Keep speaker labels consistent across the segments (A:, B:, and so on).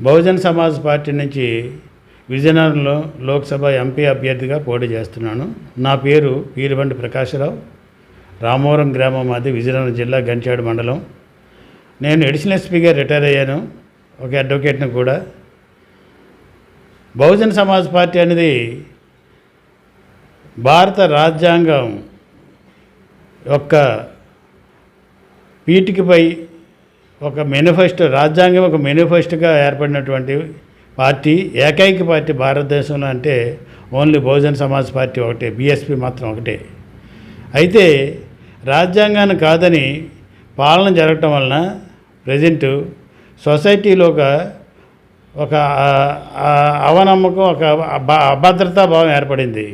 A: Bahujan Samaj party నుంచి విజయనగరంలో Lok Sabha MP అభ్యర్థిగా పోటీ చేస్తున్నాను. నా పేరు పీరిబండి ప్రకాశరావు. రామవరం గ్రామం మాది విజయనగరం జిల్లా గంచాడు మండలం. నేను ఎడిషనల్ ఎస్పీగా రిటైర్ అయ్యాను. ఒక అడ్వకేట్ని కూడా. బహుజన్ సమాజ్ పార్టీ అనేది భారత రాజ్యాంగం యొక్క పీటికపై ఒక మేనిఫెస్టో రాజ్యాంగం ఒక మేనిఫెస్టోగా ఏర్పడినటువంటి పార్టీ ఏకైక పార్టీ భారతదేశంలో అంటే ఓన్లీ బహుజన్ సమాజ్ పార్టీ ఒకటే బీఎస్పీ మాత్రం ఒకటే. అయితే రాజ్యాంగాన్ని కాదని పాలన జరగటం వలన ప్రజెంట్ సొసైటీలో ఒక ఒక అవనమ్మకం ఒక అభద్రతా భావం ఏర్పడింది.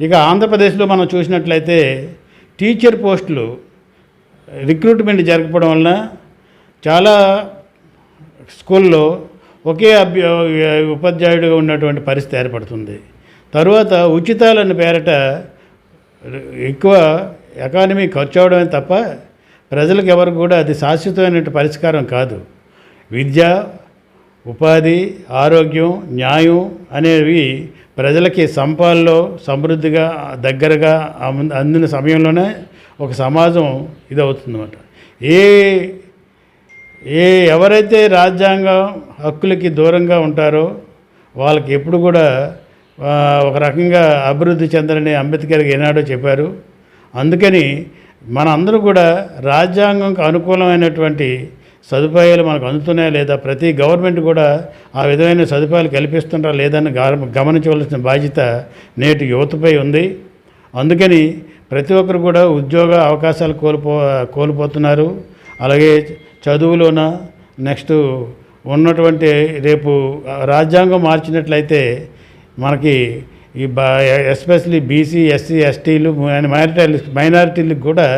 A: ఇక ఆంధ్రప్రదేశ్లో మనం చూసినట్లయితే టీచర్ పోస్టులు రిక్రూట్మెంట్ జరగడం వలన చాలా స్కూల్లో ఒకే అభ్య ఉపాధ్యాయుడిగా ఉన్నటువంటి పరిస్థితి ఏర్పడుతుంది. తరువాత ఉచితాలని పేరట ఎక్కువ ఎకానమీ ఖర్చు అవడమే తప్ప ప్రజలకు ఎవరు కూడా అది శాశ్వతమైన పరిష్కారం కాదు. విద్య ఉపాధి ఆరోగ్యం న్యాయం అనేవి ప్రజలకి సంపాల్లో సమృద్ధిగా దగ్గరగా అందిన సమయంలోనే ఒక సమాజం ఇది అవుతుందన్నమాట ఏ ఏ ఎవరైతే రాజ్యాంగం హక్కులకి దూరంగా ఉంటారో వాళ్ళకి ఎప్పుడు కూడా ఒక రకంగా అభివృద్ధి చెందరని అంబేద్కర్ ఏనాడో చెప్పారు. అందుకని మన అందరూ కూడా రాజ్యాంగంకు అనుకూలమైనటువంటి సదుపాయాలు మనకు అందుతున్నాయా లేదా ప్రతి గవర్నమెంట్ కూడా ఆ విధమైన సదుపాయాలు కల్పిస్తుంటారా లేదని గమనించవలసిన బాధ్యత నేటి యువతపై ఉంది. అందుకని ప్రతి ఒక్కరు కూడా ఉద్యోగ అవకాశాలు కోల్పో కోల్పోతున్నారు. అలాగే చదువులోన నెక్స్ట్ ఉన్నటువంటి రేపు రాజ్యాంగం మార్చినట్లయితే మనకి ఈ బా ఎస్పెషలీ బీసీ ఎస్సీ ఎస్టీలు మైనారిటీ మైనారిటీలకు కూడా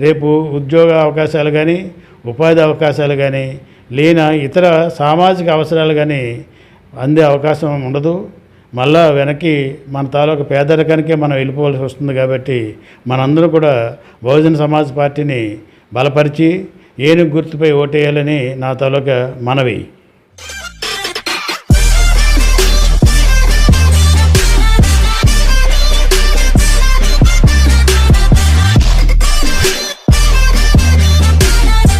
A: రేపు ఉద్యోగ అవకాశాలు కానీ ఉపాధి అవకాశాలు కానీ లేన ఇతర సామాజిక అవసరాలు కానీ అందే అవకాశం ఉండదు. మళ్ళా వెనక్కి మన తాలూకు పేదరికానికే మనం వెళ్ళిపోవాల్సి వస్తుంది కాబట్టి మనందరూ కూడా బహుజన సమాజ్ పార్టీని బలపరిచి ఏనుగు గుర్తుపై ఓటేయాలని నా తాలూకా మనవి.